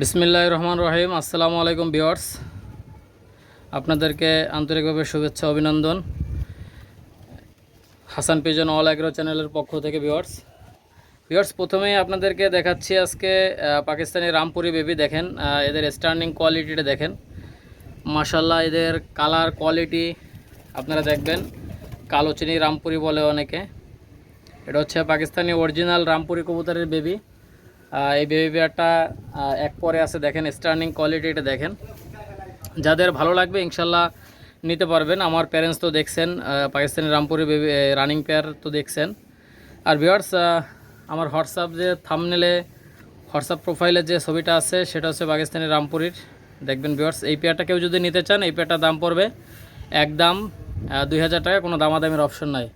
বিসমিল্লাহ রহমান রহিম। আসসালামু আলাইকুম বিওয়ার্স আপনাদেরকে আন্তরিকভাবে শুভেচ্ছা, অভিনন্দন। হাসান পিজন অল অ্যাগ্রো চ্যানেলের পক্ষ থেকে বিওয়ার্স বিওয়ার্স প্রথমেই আপনাদেরকে দেখাচ্ছি আজকে পাকিস্তানি রামপুরি বেবি দেখেন এদের স্ট্যান্ডিং কোয়ালিটিটা দেখেন। মাশাল্লাহ এদের কালার কোয়ালিটি আপনারা দেখবেন, কালো চিনি রামপুরি বলে অনেকে। এটা হচ্ছে পাকিস্তানি অরিজিনাল রামপুরি কবুতরের বেবি। এই বেবি বিয়ারটা এক পরে আছে, দেখেন স্টার্নিং কোয়ালিটি এটা দেখেন। যাদের ভালো লাগবে ইনশাল্লাহ নিতে পারবেন। আমার প্যারেন্টস তো দেখছেন Pakistani Rampuri baby running pair তো দেখছেন। আর ভিওয়ার্স আমার হোয়াটসঅ্যাপ যে থামনেলে হোয়াটসঅ্যাপ প্রোফাইলে যে ছবিটা আছে, সেটা হচ্ছে পাকিস্তানি রামপুরির। দেখবেন ভিওয়ার্স এই পেয়ারটা কেউ যদি নিতে চান, এই পেয়ারটার দাম পড়বে একদম দুই হাজার টাকা, কোনো দামাদামির অপশন নাই।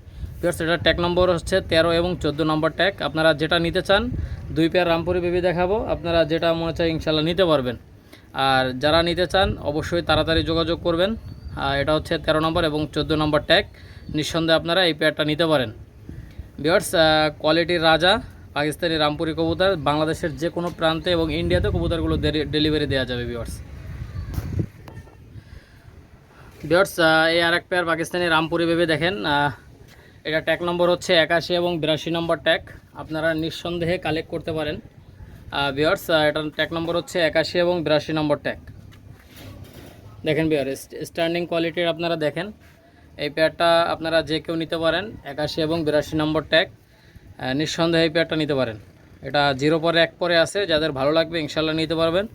ভিওয়ার্স এটা ট্যাগ নম্বর হচ্ছে তেরো এবং চোদ্দ নম্বর ট্যাগ আপনারা যেটা নিতে চান, দুই পেয়ার রামপুরি বেবি দেখাবো। আপনারা যেটা মনে চায় ইনশাল্লাহ নিতে পারবেন। আর যারা নিতে চান, অবশ্যই তাড়াতাড়ি যোগাযোগ করবেন। এটা হচ্ছে তেরো নম্বর এবং চোদ্দ নম্বর ট্যাগ নিঃসন্দেহে আপনারা এই পেয়ারটা নিতে পারেন। বিয়ার্স কোয়ালিটির রাজা, পাকিস্তানি রামপুরি কবুতর, বাংলাদেশের যে কোনো প্রান্তে এবং ইন্ডিয়াতে কবুতরগুলো ডেলিভারি দেওয়া যাবে বিয়ার্স বিয়ার্স এই আর এক পেয়ার পাকিস্তানি রামপুরি ভেবে দেখেন। এটা ট্যাগ নম্বর হচ্ছে একাশি এবং বিরাশি নম্বর ট্যাগ আপনারা নিঃসন্দেহে কালেক্ট করতে পারেন। বিয়ার্স এটার ট্যাগ নম্বর হচ্ছে একাশি এবং বিরাশি নম্বর ট্যাগ দেখেন বিয়ার স্ট্যান্ডিং কোয়ালিটির আপনারা দেখেন। এই পেয়ারটা আপনারা যে কেউ নিতে পারেন, একাশি এবং বিরাশি নম্বর ট্যাগ নিঃসন্দেহে এই পেয়ারটা নিতে পারেন। এটা জিরো পরে এক পরে আছে, যাদের ভালো লাগবে ইনশাল্লাহ নিতে পারবেন।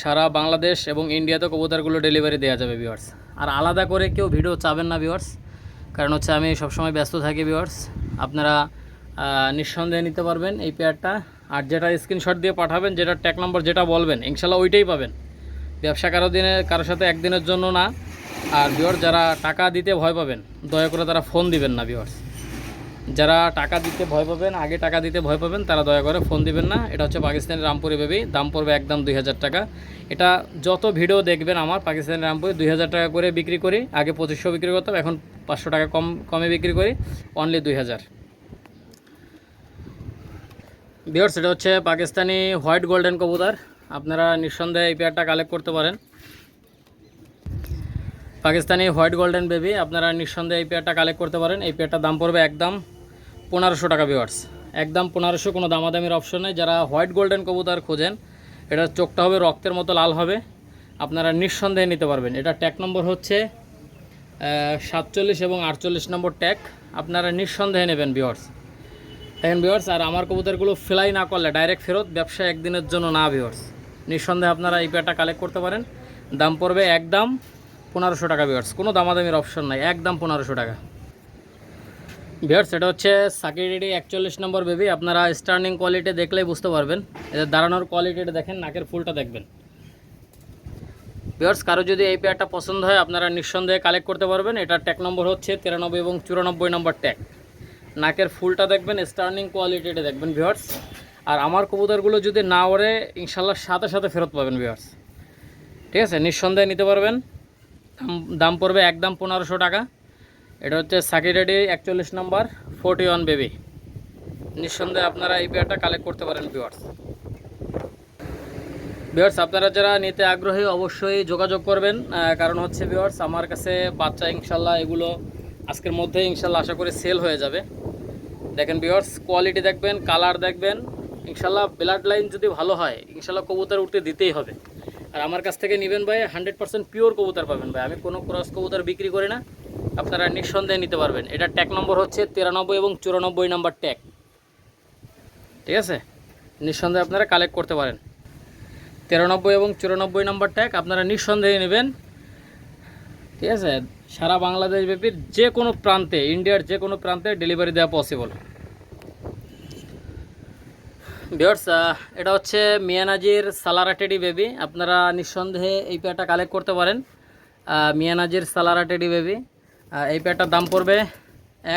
সারা বাংলাদেশ এবং ইন্ডিয়াতে কবুতরগুলো ডেলিভারি দেওয়া যাবে ভিউয়ার্স আর আলাদা করে কেউ ভিডিও চাবেন না ভিউয়ার্স কারণ হচ্ছে আমি সবসময় ব্যস্ত থাকি ভিউয়ার্স আপনারা নিঃসন্দেহে নিতে পারবেন এই পেয়ারটা আর যেটা স্ক্রিনশট দিয়ে পাঠাবেন যেটা ট্যাগ নম্বর যেটা বলবেন, ইনশাল্লাহ ওইটাই পাবেন। ব্যবসা কারও দিনে, কারোর সাথে একদিনের জন্য না। আর ভিউয়ার্স যারা টাকা দিতে ভয় পাবেন, দয়া করে তারা ফোন দিবেন না ভিউয়ার্স যারা টাকা দিতে ভয় পাবেন, আগে টাকা দিতে ভয় পাবেন, তারা দয়া করে ফোন দিবেন না। এটা হচ্ছে পাকিস্তানি রামপুরি বেবি দাম পড়বে একদম দুই হাজার টাকা। এটা যত ভিডিও দেখবেন আমার পাকিস্তানি রামপুরি, দুই হাজার টাকা করে বিক্রি করি। আগে পঁচিশশো বিক্রি করতাম, এখন পাঁচশো টাকা কম, কমে বিক্রি করি। অনলি দুই হাজার। বিয়ার্স এটা হচ্ছে পাকিস্তানি হোয়াইট গোল্ডেন কবুতর। আপনারা নিঃসন্দেহে এই পেয়ারটা কালেক্ট করতে পারেন। পাকিস্তানি হোয়াইট গোল্ডেন বেবি আপনারা নিঃসন্দেহে এই পেয়ারটা কালেক্ট করতে পারেন। এই পেয়ারটার দাম পড়বে একদম পনেরোশো টাকা ভিওয়ার্স একদম পনেরোশো, কোনো দামাদামির অপশন নেই। যারা হোয়াইট গোল্ডেন কবুতর খোঁজেন, এটা চোখটা হবে, রক্তের মতো লাল হবে। আপনারা নিঃসন্দেহে নিতে পারবেন। এটা ট্যাগ নম্বর হচ্ছে সাতচল্লিশ এবং আটচল্লিশ নম্বর ট্যাগ আপনারা নিঃসন্দেহে নেবেন ভিওয়ার্স দেখেন ভিওয়ার্স আর আমার কবুতরগুলো ফ্লাই না করলে ডাইরেক্ট ফেরত, ব্যবসা একদিনের জন্য না ভিওয়ার্স নিঃসন্দেহে আপনারা এই পেয়ারটা কালেক্ট করতে পারেন। দাম পড়বে একদম পনেরোশো টাকা ভিওয়ার্স কোনো দামাদামির অপশন নাই, একদম পনেরোশো টাকা। ভিওয়ার্স এটা হচ্ছে সাকিরিডি একচল্লিশ নম্বর বেবি। আপনারা স্টার্নিং কোয়ালিটি দেখলেই বুঝতে পারবেন। এদের দাঁড়ানোর কোয়ালিটিটা দেখেন, নাকের ফুলটা দেখবেন। ভিওয়ার্স কারও যদি এই পেয়ারটা পছন্দ হয়, আপনারা নিঃসন্দেহে কালেক্ট করতে পারবেন। এটার ট্যাগ নম্বর হচ্ছে তিরানব্বই এবং চুরানব্বই নম্বর ট্যাগ নাকের ফুলটা দেখবেন, স্টার্নিং কোয়ালিটিটা দেখবেন ভিওয়ার্স আর আমার কবুতরগুলো যদি না ওড়ে, ইনশাল্লাহ সাথে সাথে ফেরত পাবেন ভিওয়ার্স ঠিক আছে? নিঃসন্দেহে নিতে পারবেন। দাম পড়বে একদম পনেরোশো টাকা। এটা হচ্ছে সাকিরেডি একচল্লিশ নম্বর ফোর্টি ওয়ান বেবি নিঃসন্দেহে আপনারা এই পেয়ারটা কালেক্ট করতে পারেন ভিওয়ার্স ভিওয়ার্স আপনারা যারা নিতে আগ্রহী, অবশ্যই যোগাযোগ করবেন। কারণ হচ্ছে ভিওয়ার্স আমার কাছে বাচ্চা, ইনশাল্লাহ এগুলো আজকের মধ্যে, ইনশাল্লাহ আশা করি সেল হয়ে যাবে। দেখেন ভিওয়ার্স কোয়ালিটি দেখবেন কালার দেখবেন। ইনশাল্লাহ ব্লাড লাইন যদি ভালো হয়, ইনশাল্লাহ কবুতর উঠতে দিতেই হবে। আর আমার কাছ থেকে নেবেন ভাই হান্ড্রেড পার্সেন্ট পিওর কবুতর পাবেন ভাই। আমি কোনো ক্রস কবুতর বিক্রি করি না। আপনারা নিঃসন্দেহে নিতে পারবেন। এটা ট্যাগ নম্বর হচ্ছে তিরানব্বই এবং চুরানব্বই নম্বর ট্যাগ ঠিক আছে? নিঃসন্দেহে আপনারা কালেক্ট করতে পারেন। তিরানব্বই এবং চুরানব্বই নম্বর ট্যাগ আপনারা নিঃসন্দেহে নেবেন। ঠিক আছে? সারা বাংলাদেশ ব্যাপী যে কোনো প্রান্তে ইন্ডিয়ার যে কোনো প্রান্তে ডেলিভারি দেওয়া পসিবল ভিওর্স এটা হচ্ছে মিয়ানাজির সালারাটেডি বেবি আপনারা নিঃসন্দেহে এই পেয়ারটা কালেক্ট করতে পারেন। মিয়ানাজির সালারাটেডি বেবি এই পেয়ারটার দাম পড়বে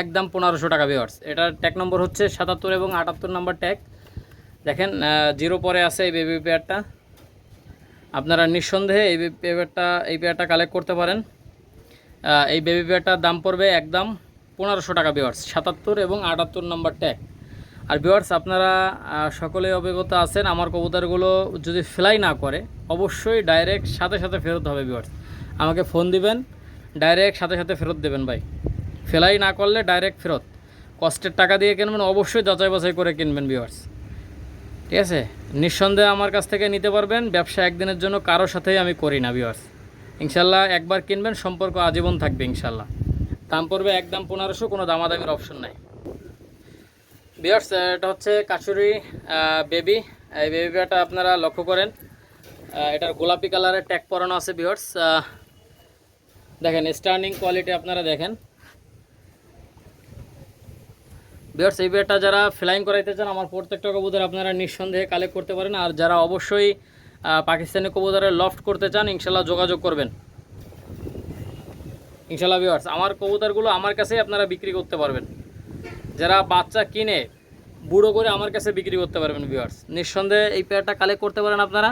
একদম পনেরোশো টাকা ভিওর্স এটার ট্যাগ নম্বর হচ্ছে সাতাত্তর এবং আটাত্তর নম্বর ট্যাগ দেখেন জিরো পরে আছে এই বেবি পেয়ারটা আপনারা নিঃসন্দেহে এই পেয়ারটা এই পেয়ারটা কালেক্ট করতে পারেন। এই বেবি পেয়ারটার দাম পড়বে একদম পনেরোশো টাকা ভিওর্স সাতাত্তর এবং আটাত্তর নম্বর ট্যাগ আর বিওয়ার্স আপনারা সকলেই অবগত আছেন, আমার কবুতরগুলো যদি ফ্লাই না করে, অবশ্যই ডাইরেক্ট সাথে সাথে ফেরত হবে বিওয়ার্স আমাকে ফোন দিবেন। ডাইরেক্ট সাথে সাথে ফেরত দেবেন ভাই। ফেলাই না করলে ডাইরেক্ট ফেরত। কষ্টের টাকা দিয়ে কিনবেন, অবশ্যই যাচাই বাছাই করে কিনবেন ভিউয়ার্স ঠিক আছে? নিঃসন্দেহে আমার কাছ থেকে নিতে পারবেন, ব্যবসা একদিনের জন্য কারোর সাথেই আমি করি না ভিউয়ার্স ইনশাল্লাহ একবার কিনবেন, সম্পর্ক আজীবন থাকবে, ইনশাল্লাহ। দাম পড়বে একদম পনেরোশো, কোনো দামাদামির অপশন নাই। বিয়ার্স এটা হচ্ছে কাচুরি বেবি এই বেবিটা আপনারা লক্ষ্য করেন এটার গোলাপি কালারের ট্যাগ পরানো আছে বিয়ার্স দেখেন স্টার্নিং কোয়ালিটি আপনারা দেখেন। বিয়ার্স এই পেয়ারটা যারা ফ্লাইং করাইতে চান, আমার প্রত্যেকটা কবুতর আপনারা নিঃসন্দেহে কালেক্ট করতে পারেন। আর যারা অবশ্যই পাকিস্তানি কবুতরের লফট করতে চান, ইনশাল্লাহ যোগাযোগ করবেন। ইনশাল্লাহ বিয়ার্স আমার কবুতরগুলো আমার কাছেই আপনারা বিক্রি করতে পারবেন। যারা বাচ্চা কিনে, বুড়ো করে আমার কাছে বিক্রি করতে পারবেন ভিউয়ার্স নিঃসন্দেহে এই পেয়ারটা কালেক্ট করতে পারেন আপনারা।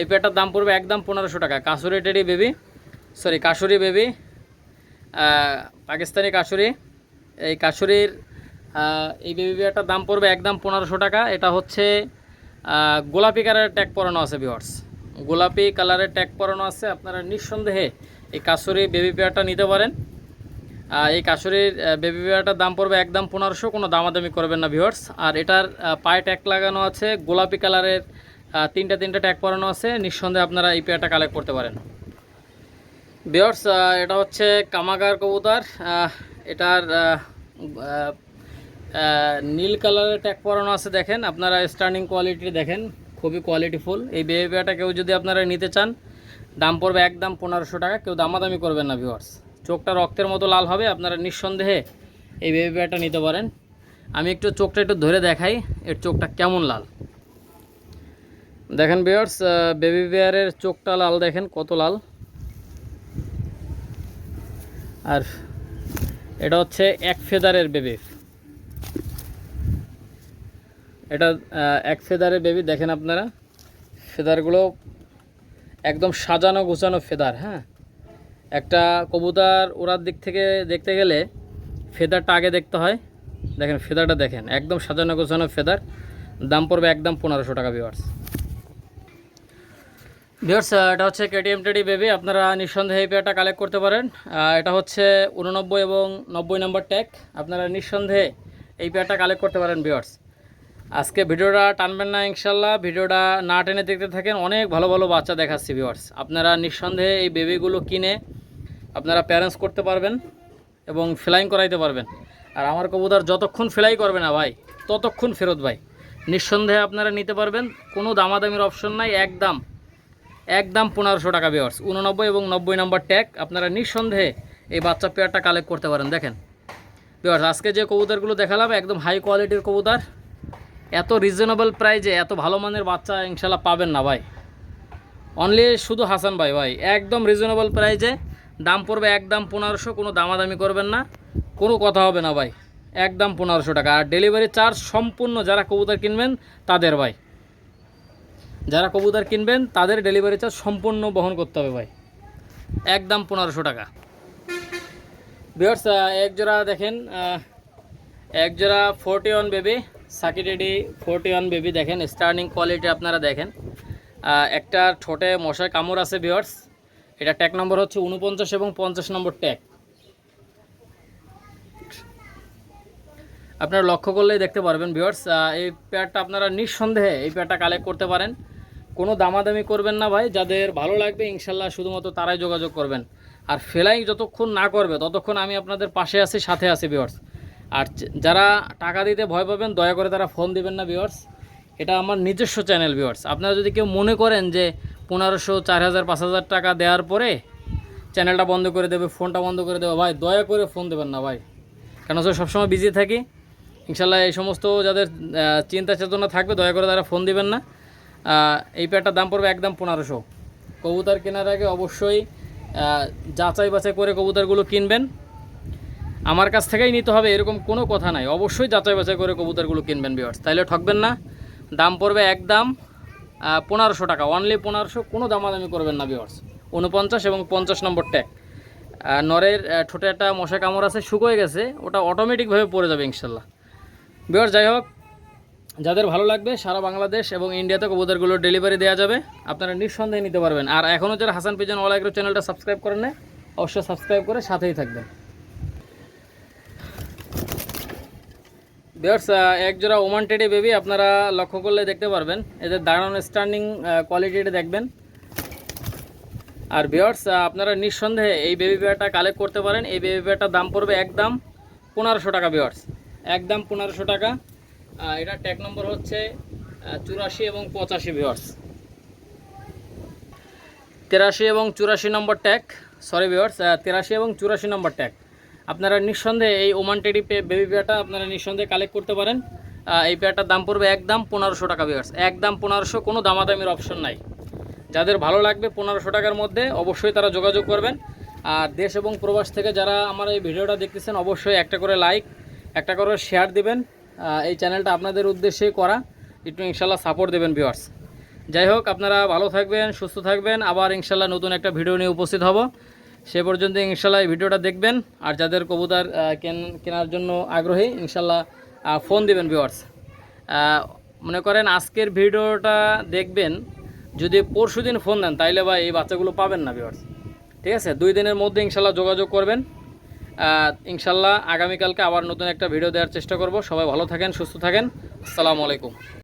এই পেয়ারটার দাম পড়বে একদম পনেরোশো টাকা। Kasuri teddy baby sorry Kasuri baby Pakistani Kasuri এই কাসুরির আহ, এই বেবি পেয়ারটার দাম পড়বে একদম পনেরোশো টাকা। এটা হচ্ছে গোলাপি কালারের ট্যাগ পরানো আছে ভিউয়ার্স গোলাপি কালারের ট্যাগ পরানো আছে আপনারা নিঃসন্দেহে এই কাসুরি বেবি পেয়ারটা নিতে পারেন। এই কাশুরির বেবি পেয়ারটার দাম পড়বে একদম পনেরোশো কোনো দামাদামি করবেন না ভিউয়ার্স আর এটার পায়ে ট্যাগ লাগানো আছে গোলাপি কালারের তিনটা তিনটা ট্যাগ পরানো আছে নিঃসন্দেহে আপনারা এই পেয়ারটা কালেক্ট করতে পারেন। ভিউয়ার্স এটা হচ্ছে কামাগার কবুতর। এটার নীল কালারের ট্যাগ পরানো আছে, দেখেন। আপনারা স্টার্নিং কোয়ালিটি দেখেন, খুবই কোয়ালিটিফুল এই বেবি পেয়ারটা কেউ যদি আপনারা নিতে চান, দাম পড়বে একদম পনেরোশো টাকা। কেউ দামাদামি করবেন না ভিউয়ার্স চোখটা রক্তের মতো লাল হবে, আপনারা নিঃসন্দেহে এই বেবি পেয়ারটা নিতে পারেন। আমি একটু চোখটা একটু ধরে দেখাই, এর চোখটা কেমন লাল। দেখেন ভিউয়ার্স বেবি বিয়ারের চোখটা লাল, দেখেন, কত লাল। আর এটা হচ্ছে এক ফেদারের বেবি। এটা এক ফেদারের বেবি, দেখেন আপনারা। ফেদারগুলো একদম সাজানো গোছানো ফেদার হ্যাঁ? একটা কবুতর ওড়ার দিক থেকে দেখতে গেলে ফেদারটা আগে দেখতে হয়। দেখেন, ফেদারটা দেখেন, একদম সাজানো গোছানো ফেদার। দাম পড়বে একদম পনেরোশো টাকা ভিওয়ার্স ভিওর্স এটা হচ্ছে কেটিএম টেডি বেবি আপনারা নিঃসন্দেহে এই পেয়ারটা কালেক্ট করতে পারেন। এটা হচ্ছে উননব্বই এবং নব্বই নম্বর ট্যাগ আপনারা নিঃসন্দেহে এই পেয়ারটা কালেক্ট করতে পারেন ভিওর্স আজকে ভিডিওটা টানবেন না ইনশাল্লাহ ভিডিওটা না টেনে দেখতে থাকেন, অনেক ভালো ভালো বাচ্চা দেখাচ্ছি ভিওয়ার্স আপনারা নিঃসন্দেহে এই বেবিগুলো কিনে আপনারা প্যারেন্টস করতে পারবেন এবং ফ্লাইং করাইতে পারবেন। আর আমার কবুতর যতক্ষণ ফ্লাই করবে না ভাই, ততক্ষণ ফেরত ভাই। নিঃসন্দেহে আপনারা নিতে পারবেন, কোনো দামাদামির অপশন নাই, একদম একদম পনেরোশো টাকা ভিওয়ার্স উননব্বই এবং নব্বই নম্বর ট্যাগ আপনারা নিঃসন্দেহে এই বাচ্চা পেয়ারটা কালেক্ট করতে পারেন। দেখেন ভিওয়ার্স আজকে যে কবুতরগুলো দেখালাম, একদম হাই কোয়ালিটির কবুতর। এত রিজনেবল প্রাইজে এত ভালো মানের বাচ্চা ইনশাল্লাহ পাবেন না ভাই। অনলি শুধু হাসান ভাই ভাই, একদম রিজনেবল প্রাইজে দাম পড়বে একদম পনেরোশো, কোনো দামাদামি করবেন না। কোনো কথা হবে না ভাই, একদম পনেরোশো টাকা। আর ডেলিভারি চার্জ সম্পূর্ণ যারা কবুতর কিনবেন, তাদের ভাই। যারা কবুতর কিনবেন, তাদের ডেলিভারি চার্জ সম্পূর্ণ বহন করতে হবে ভাই। একদম পনেরোশো টাকা। বিয়ার্স এক জোড়া দেখেন এক জোড়া ফোরটি ওয়ান বেবি সাকিটেডি ফোরটি ওয়ান বেবি দেখেন স্টার্নিং কোয়ালিটি আপনারা দেখেন। একটা ঠোঁটে মশার কামড় আছে বিয়ার্স এটা ট্যাগ নম্বর হচ্ছে উনপঞ্চাশ এবং পঞ্চাশ নম্বর ট্যাগ আপনারা লক্ষ্য করলেই দেখতে পারবেন ভিউয়ার্স এই প্যাডটা আপনারা নিঃসন্দেহে এই প্যাডটা কালেক্ট করতে পারেন। কোনো দামাদামি করবেন না ভাই, যাদের ভালো লাগবে ইনশাল্লাহ শুধুমাত্র তারাই যোগাযোগ করবেন। আর ফেলাই যতক্ষণ না করবে, ততক্ষণ আমি আপনাদের পাশে আছি, সাথে আছি ভিউয়ার্স আর যারা টাকা দিতে ভয় পাবেন, দয়া করে তারা ফোন দিবেন না ভিউয়ার্স এটা আমার নিজস্ব চ্যানেল ভিউয়ার্স আপনারা যদি কেউ মনে করেন যে পনেরোশো চার হাজার পাঁচ হাজার টাকা দেওয়ার পরে চ্যানেলটা বন্ধ করে দেবে ফোনটা বন্ধ করে দেবে, ভাই, দয়া করে ফোন দেবেন না ভাই। কেন তো সবসময় বিজি থাকি। ইনশাল্লাহ এই সমস্ত যাদের চিন্তা চেতনা থাকবে, দয়া করে তারা ফোন দিবেন না। এই প্যাডটার দাম পড়বে একদম পনেরোশো। কবুতর কেনার আগে অবশ্যই যাচাই বাছাই করে কবুতরগুলো কিনবেন। আমার কাছ থেকেই নিতে হবে, এরকম কোনো কথা নাই। অবশ্যই যাচাই বাছাই করে কবুতরগুলো কিনবেন বিয়ার্স তাইলে ঠকবেন না। দাম পড়বে একদম পনেরোশো টাকা। অনলি পনেরোশো, কোনো দামাদামি করবেন না বিয়ার্স উনপঞ্চাশ এবং পঞ্চাশ নম্বর ট্যাগ নরের ঠোঁটে একটা মশা কামড় আছে, শুকোয় গেছে। ওটা অটোমেটিকভাবে পড়ে যাবে, ইনশাল্লাহ। বিয়ার যাই হোক যাদের ভালো লাগবে, সারা বাংলাদেশ এবং ইন্ডিয়াতে কবুতরগুলোর ডেলিভারি দেওয়া যাবে। আপনারা নিঃসন্দেহে নিতে পারবেন। আর এখনও যারা হাসান পিজন অল এগ্রো চ্যানেলটা সাবস্ক্রাইব করেন না অবশ্যই সাবস্ক্রাইব করে সাথেই থাকবেন। বিয়ার্স এক জোড়া ওমান টেডি বেবি আপনারা লক্ষ্য করলে দেখতে পারবেন। এদের দাঁড়ানো স্ট্যান্ডিং কোয়ালিটিটা দেখবেন। আর বিয়ার্স আপনারা নিঃসন্দেহে এই বেবি পেয়ারটা কালেক্ট করতে পারেন। এই বেবি পেয়ারটার দাম পড়বে একদম পনেরোশো টাকা বিয়ার্স একদম পনেরোশো টাকা। এটা ট্যাগ নম্বর হচ্ছে চুরাশি এবং পঁচাশি ভিওয়ার্স তেরাশি এবং চুরাশি নম্বর ট্যাগ সরি ভিওয়ার্স তেরাশি এবং চুরাশি নম্বর ট্যাগ আপনারা নিঃসন্দেহে এই ওমান টেডি বেবি পেয়ারটা আপনারা নিঃসন্দেহে কালেক্ট করতে পারেন। এই পেয়ারটার দাম পড়বে একদম পনেরোশো টাকা ভিওয়ার্স একদম পনেরোশো, কোনো দামাদামির অপশন নাই। যাদের ভালো লাগবে পনেরোশো টাকার মধ্যে, অবশ্যই তারা যোগাযোগ করবেন। আর দেশ এবং প্রবাস থেকে যারা আমার এই ভিডিওটা দেখতেছেন, অবশ্যই একটা করে লাইক একটা করে শেয়ার দিবেন। এই চ্যানেলটা আপনাদের উদ্দেশ্যেই করা। একটু ইনশাল্লাহ সাপোর্ট দেবেন ভিউয়ার্স যাই হোক, আপনারা ভালো থাকবেন, সুস্থ থাকবেন। আবার ইনশাল্লাহ নতুন একটা ভিডিও নিয়ে উপস্থিত হব। সে পর্যন্ত ইনশাল্লাহ এই ভিডিওটা দেখবেন। আর যাদের কবুতার কেন- কেনার জন্য আগ্রহী, ইনশাল্লাহ ফোন দিবেন ভিউয়ার্স মনে করেন আজকের ভিডিওটা দেখবেন, যদি পরশু দিন ফোন দেন, তাইলে বা এই বাচ্চাগুলো পাবেন না ভিওয়ার্স ঠিক আছে? দুই দিনের মধ্যে ইনশাল্লাহ যোগাযোগ করবেন। ইনশাল্লাহ আগামীকালকে আবার নতুন একটা ভিডিও দেওয়ার চেষ্টা করব। সবাই ভালো থাকেন, সুস্থ থাকেন। আসসালামু আলাইকুম।